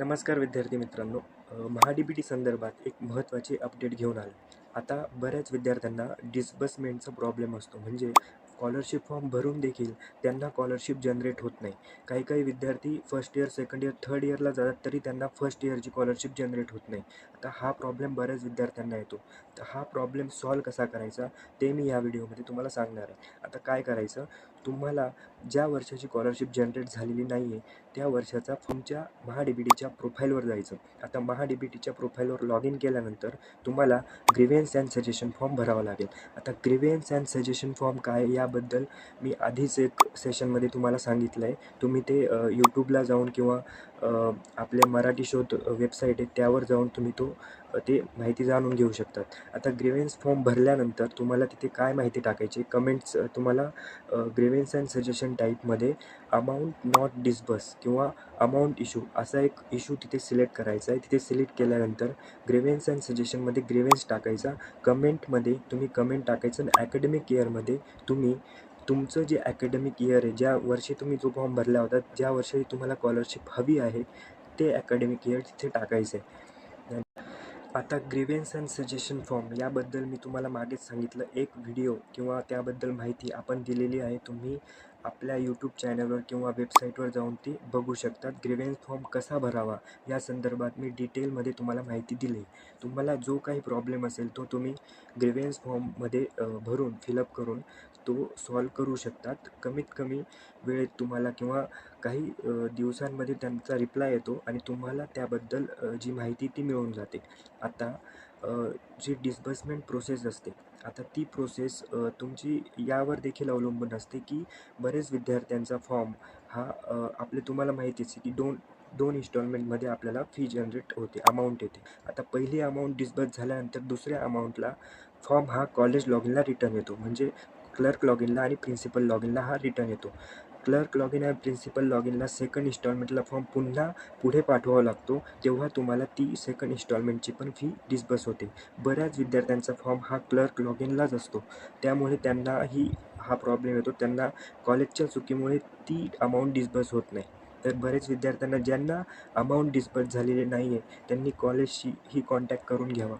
नमस्कार विद्यार्थी मित्रांनो. महा डी टी संदर्भात एक महत्त्वाचे अपडेट घेऊन आलो. आता बऱ्याच विद्यार्थ्यांना डिस्बर्समेंटचा प्रॉब्लेम असतो. म्हणजे स्कॉलरशिप फॉर्म भरून देखील त्यांना स्कॉलरशिप जनरेट होत नाही. काही काही विद्यार्थी first year second year third इयरला जातात तरी त्यांना फर्स्ट इयरची स्कॉलरशिप जनरेट होत नाही. आता हा प्रॉब्लेम बऱ्याच विद्यार्थ्यांना येतो. तर हा प्रॉब्लेम सॉल्व कसा करायचा ते मी या व्हिडिओमध्ये तुम्हाला सांगणार आहे. आता काय करायचं? तुम्हाला ज्या वर्षाची स्कॉलरशिप जनरेट झालेली नाही आहे त्या वर्षाचा तुमच्या महा डी बी टीच्या प्रोफाईलवर जायचं. आता महा डी बी टीच्या प्रोफाईलवर लॉग इन केल्यानंतर तुम्हाला ग्रिव्हियन्स अँड सजेशन फॉर्म भरावा लागेल. आता ग्रिव्हियन्स अँड सजेशन फॉर्म काय याबद्दल मी आधीच एक सेशनमध्ये तुम्हाला सांगितलं आहे तुम्ही ते यूट्यूबला जाऊन किंवा आपले मराठी शोध वेबसाईट आहे त्यावर जाऊन तुम्ही तो ते माहिती जाणून घेऊ शकतात. आता ग्रेव्हन्स फॉर्म भरल्यानंतर तुम्हाला तिथे काय माहिती टाकायची? कमेंट्स तुम्हाला ग्रेव्हन्स अँड सजेशन टाईपमध्ये अमाऊंट नॉट डिस्बस किंवा अमाऊंट इशू असा एक इशू तिथे सिलेक्ट करायचा आहे. तिथे सिलेक्ट केल्यानंतर ग्रेव्हन्स अँड सजेशनमध्ये ग्रेव्हन्स टाकायचा. कमेंटमध्ये तुम्ही कमेंट टाकायचं आणि ॲकॅडमिक इयरमध्ये तुम्ही तुमचं जे ॲकॅडमिक इयर आहे ज्या वर्षी तुम्ही जो फॉर्म भरला होता ज्या वर्षी तुम्हाला स्कॉलरशिप हवी आहे ते ॲकॅडमिक इयर तिथे टाकायचं आहे. आता ग्रीवेन्स अँड सजेशन फॉर्म याबद्दल मी तुम्हाला मागेच सांगितलं. एक व्हिडिओ किंवा त्याबद्दल माहिती आपण दिलेली आहे. तुम्ही आपल्या यूट्यूब चॅनलवर किंवा वेबसाईटवर जाऊन ती बघू शकतात. ग्रेव्हन्स फॉर्म कसा भरावा? या संदर्भात मी डिटेलमध्ये तुम्हाला माहिती दिली. तुम्हाला जो काही प्रॉब्लेम असेल तो तुम्ही ग्रेव्हन्स फॉर्ममध्ये भरून फिलअप करून तो सॉल्व करू शकतात. कमीत कमी वेळेत तुम्हाला किंवा काही दिवसांमध्ये त्यांचा रिप्लाय येतो आणि तुम्हाला त्याबद्दल जी माहिती ती मिळून जाते. आता जी डिस्बर्समेंट प्रोसेस असते आता ती प्रोसेस तुमची यावर देखील अवलंबून असते की बरेच विद्यार्थ्यांचा फॉर्म हा आपले तुम्हाला माहितीच आहे की दोन दोन इन्स्टॉलमेंटमध्ये आपल्याला फी जनरेट होते अमाऊंट येते. आता पहिली अमाऊंट डिस्बर्स झाल्यानंतर दुसऱ्या अमाऊंटला फॉर्म हा कॉलेज लॉगिनला रिटर्न येतो. म्हणजे क्लर्क लॉगिनला आणि प्रिन्सिपल लॉगिनला हा रिटर्न येतो. क्लर्क लॉगिन आणि प्रिन्सिपल लॉगिनला सेकंड इन्स्टॉलमेंटला फॉर्म पुन्हा पुढे पाठवावा लागतो तेव्हा तुम्हाला ती सेकंड इन्स्टॉलमेंटची पण फी डिस्बस होते. बऱ्याच विद्यार्थ्यांचा फॉर्म हा क्लर्क लॉगिनलाच असतो. त्यामुळे त्यांनाही हा प्रॉब्लेम येतो. त्यांना कॉलेजच्या चुकीमुळे ती अमाऊंट डिस्बस होत नाही. तर बरेच विद्यार्थ्यांना ज्यांना अमाऊंट डिस्बस झालेले नाही आहे त्यांनी कॉलेजशी ही कॉन्टॅक्ट करून घ्यावा.